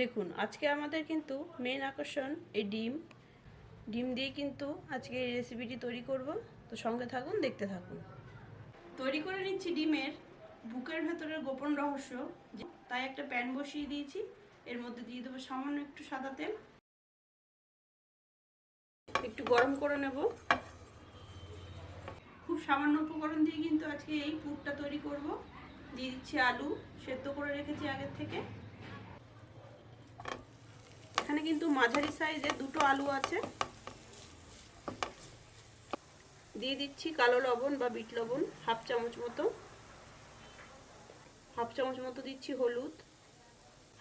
দেখুন, আজকে আমাদের কিন্তু মেন আকর্ষণ এই ডিম। ডিম দিয়ে কিন্তু আজকে এই রেসিপিটি তৈরি করব। তো সঙ্গে থাকুন, দেখতে থাকুন। তৈরি করে নিচ্ছি ডিমের বুকের ভেতরের গোপন রহস্য। তাই একটা প্যান বসিয়ে দিয়েছি। এর মধ্যে দিয়ে দেবো সামান্য একটু সাদা তেল। একটু গরম করে নেব। খুব সামান্য উপকরণ দিয়ে কিন্তু আজকে এই পুরটা তৈরি করব। দিয়ে দিচ্ছি আলু, সেদ্ধ করে রেখেছি আগের থেকে। এখানে কিন্তু মাঝারি সাইজে দুটো আলু আছে। দিয়ে দিচ্ছি কালো লবণ বা বিট লবণ, হাফ চামচ মতো। হাফ চামচ মতো দিচ্ছি হলুদ।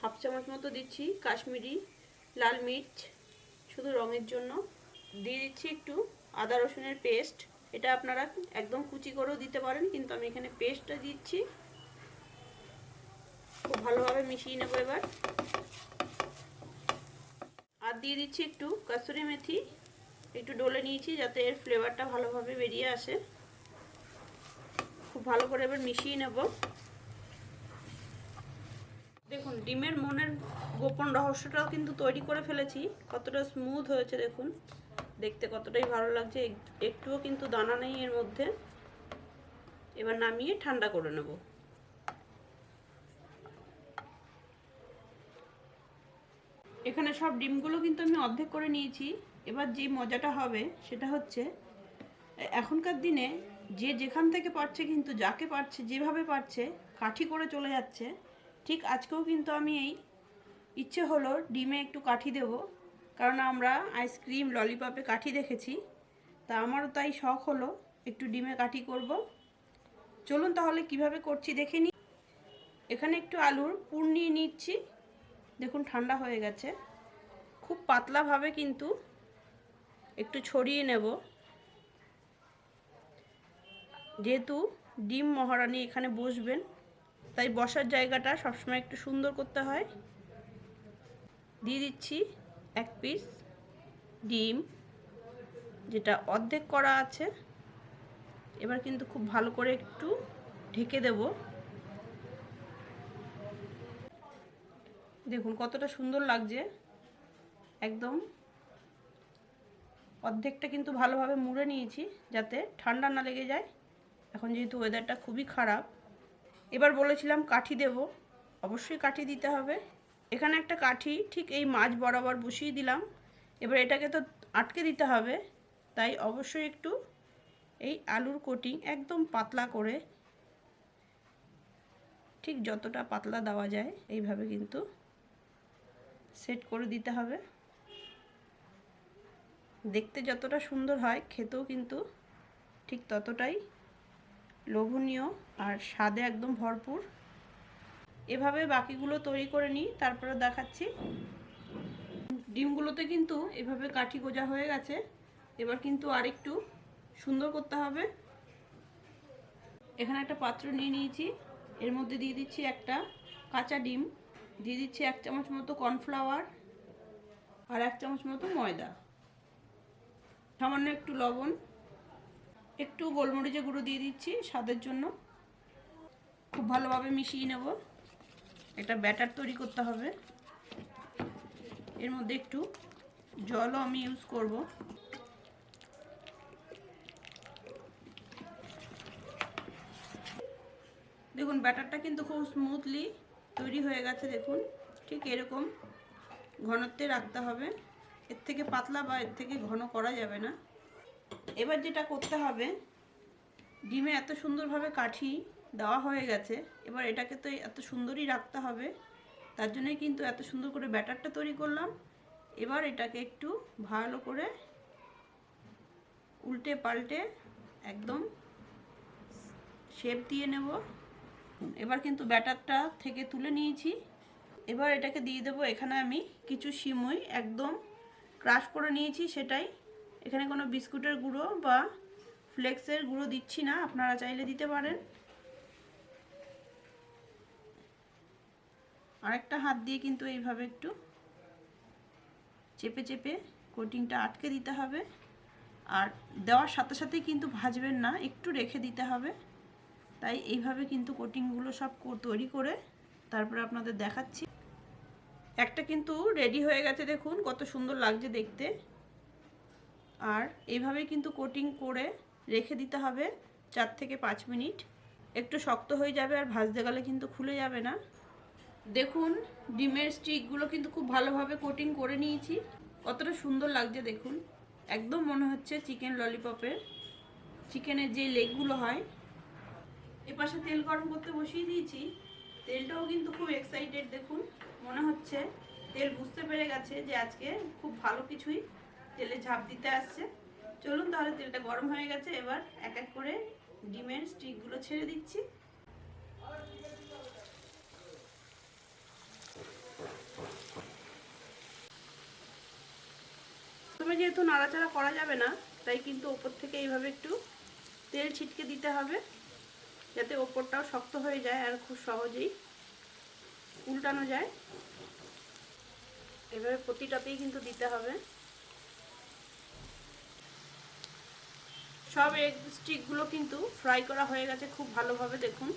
হাফ চামচ মতো দিচ্ছি কাশ্মীরি লাল মির্চ, শুধু রঙের জন্য। দিয়ে দিচ্ছি একটু আদা রসুনের পেস্ট। এটা আপনারা একদম কুচি করেও দিতে পারেন, কিন্তু আমি এখানে পেস্টটা দিচ্ছি। খুব ভালোভাবে মিশিয়ে নেব এবার। আর দিয়ে দিচ্ছি একটু, কাসুরি মেথি, একটু ডলে নিয়েছি যাতে এর ফ্লেভারটা ভালোভাবে বেরিয়ে আসে। খুব ভালো করে এবার মিশিয়ে নেব। দেখুন, ডিমের মনের গোপন রহস্যটাও কিন্তু তৈরি করে ফেলেছি। কতটা স্মুথ হয়েছে, দেখুন। দেখতে কতটাই ভালো লাগছে। একটুও কিন্তু দানা নেই এর মধ্যে। এবার নামিয়ে ঠান্ডা করে নেব। এখানে সব ডিমগুলো কিন্তু আমি অর্ধেক করে নিয়েছি। এবার যে মজাটা হবে সেটা হচ্ছে, এখনকার দিনে যে যেখান থেকে পারছে কিন্তু যাকে পারছে, যেভাবে পারছে, কাঠি করে চলে যাচ্ছে। ঠিক আজকেও কিন্তু আমি এই ইচ্ছে হলো ডিমে একটু কাঠি দেব। কারণ আমরা আইসক্রিম ললিপপে কাঠি দেখেছি। তা আমারও তাই শখ হলো একটু ডিমে কাঠি করব। চলুন তাহলে কীভাবে করছি দেখে নিই। এখানে একটু আলুর পুর নিয়ে নিচ্ছি। দেখুন, ঠান্ডা হয়ে গেছে। খুব পাতলাভাবে কিন্তু একটু ছড়িয়ে নেব। যেহেতু ডিম মহারানি এখানে বসবেন, তাই বসার জায়গাটা সবসময় একটু সুন্দর করতে হয়। দিয়ে দিচ্ছি এক পিস ডিম, যেটা অর্ধেক করা আছে। এবার কিন্তু খুব ভালো করে একটু ঢেকে দেবো। দেখুন, কতটা সুন্দর লাগছে। একদম। অর্ধেকটা কিন্তু ভালোভাবে মুড়ে নিয়েছি, যাতে ঠান্ডা না লেগে যায়। এখন যেহেতু ওয়েদারটা খুবই খারাপ, এবার বলেছিলাম কাঠি দেব। অবশ্যই কাঠি দিতে হবে। এখানে একটা কাঠি, ঠিক এই মাছ বরাবর বসিয়ে দিলাম। এবার এটাকে তো আটকে দিতে হবে, তাই অবশ্যই একটু এই আলুর কোটিং একদম পাতলা করে, ঠিক যতটা পাতলা দেওয়া যায়, এইভাবে কিন্তু সেট করে দিতে হবে। দেখতে যতটা সুন্দর হয়, খেতেও কিন্তু ঠিক ততটাই লোভনীয় আর স্বাদে একদম ভরপুর। এভাবে বাকিগুলো তৈরি করে নিই, তারপরে দেখাচ্ছি। ডিমগুলোতে কিন্তু এভাবে কাঠি গোজা হয়ে গেছে। এবার কিন্তু আরেকটু সুন্দর করতে হবে। এখানে একটা পাত্র নিয়ে নিয়েছি। এর মধ্যে দিয়ে দিচ্ছি একটা কাঁচা ডিম। দিয়ে দিচ্ছি এক চামচ মতো কর্নফ্লাওয়ার আর এক চামচ মতো ময়দা। সামান্য একটু লবণ, একটু গোলমরিচের গুঁড়ো দিয়ে দিচ্ছি স্বাদের জন্য। খুব ভালোভাবে মিশিয়ে নেব। একটা ব্যাটার তৈরি করতে হবে। এর মধ্যে একটু জলও আমি ইউজ করব। দেখুন, ব্যাটারটা কিন্তু খুব স্মুথলি তৈরি হয়ে গেছে, দেখুন। ঠিক এরকম ঘনত্বে রাখতে হবে। এর থেকে পাতলা বা এর থেকে ঘন করা যাবে না। এবার যেটা করতে হবে, ডিমে এত সুন্দরভাবে কাঠি দেওয়া হয়ে গেছে, এবার এটাকে তো এত সুন্দরই রাখতে হবে। তার জন্যই কিন্তু এত সুন্দর করে ব্যাটারটা তৈরি করলাম। এবার এটাকে একটু ভালো করে উল্টে পাল্টে একদম শেপ দিয়ে নেব। এবার কিন্তু ব্যাটারটা থেকে তুলে নিয়েছি। এবার এটাকে দিয়ে দেবো, এখানে আমি কিছু সিমই একদম ক্রাশ করে নিয়েছি সেটাই। এখানে কোনো বিস্কুটের গুঁড়ো বা ফ্লেক্সের গুঁড়ো দিচ্ছি না, আপনারা চাইলে দিতে পারেন। আরেকটা হাত দিয়ে কিন্তু এইভাবে একটু চেপে চেপে কোটিংটা আটকে দিতে হবে। আর দেওয়ার সাথে সাথে কিন্তু ভাজবেন না, একটু রেখে দিতে হবে। তাই এইভাবে কিন্তু কোটিংগুলো সব তৈরি করে তারপরে আপনাদের দেখাচ্ছি। একটা কিন্তু রেডি হয়ে গেছে দেখুন, কত সুন্দর লাগছে দেখতে। আর এইভাবেই কিন্তু কোটিং করে রেখে দিতে হবে চার থেকে পাঁচ মিনিট। একটু শক্ত হয়ে যাবে আর ভাজতে গেলে কিন্তু খুলে যাবে না। দেখুন, ডিমের স্টিকগুলো কিন্তু খুব ভালোভাবে কোটিং করে নিয়েছি। কতটা সুন্দর লাগছে দেখুন। একদম মনে হচ্ছে চিকেন ললিপপের চিকেনের যে লেগগুলো হয় এপাশে তেল গরম করতে বসিয়ে দিয়েছি। তেলটাও কিন্তু খুব এক্সাইটেড দেখুন, মনে হচ্ছে তেল বুঝতে পেরে গেছে যে আজকে খুব ভালো কিছুই তেলে ঝাঁপ দিতে আসছে। চলুন তাহলে তেলটা গরম হয়ে গেছে, এবার এক এক করে ডিমের স্টিকগুলো ছেড়ে দিচ্ছি। প্রথমে যেহেতু নাড়াচাড়া করা যাবে না, তাই কিন্তু ওপর থেকে এইভাবে একটু তেল ছিটকে দিতে হবে। যাতে ওপরটাও শক্ত হয়ে যায় আর খুব সহজেই উল্টানো যায়। এভাবে প্রতিটাতেই কিন্তু দিতে হবে। সব এগ স্টিকগুলো কিন্তু ফ্রাই করা হয়ে গেছে খুব ভালোভাবে, দেখুন।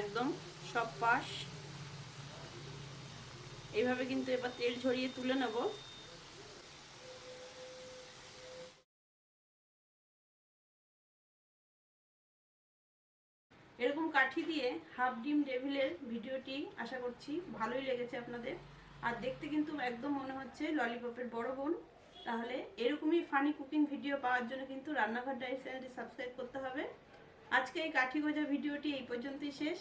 একদম সব পাশ। এইভাবে কিন্তু এবার তেল ঝরিয়ে তুলে নেব। কাঠি দিয়ে হাফ ডিম ডেভিলের ভিডিওটি আশা করছি ভালোই লেগেছে আপনাদের। আর দেখতে কিন্তু একদম মনে হচ্ছে ললিপপের বড় বোন। তাহলে এরকমই ফানি কুকিং ভিডিও পাওয়ার জন্য কিন্তু রান্নাঘর ডাইস চ্যানেলটি সাবস্ক্রাইব করতে হবে। আজকে এই কাঠি গোজা ভিডিওটি এই পর্যন্তই শেষ।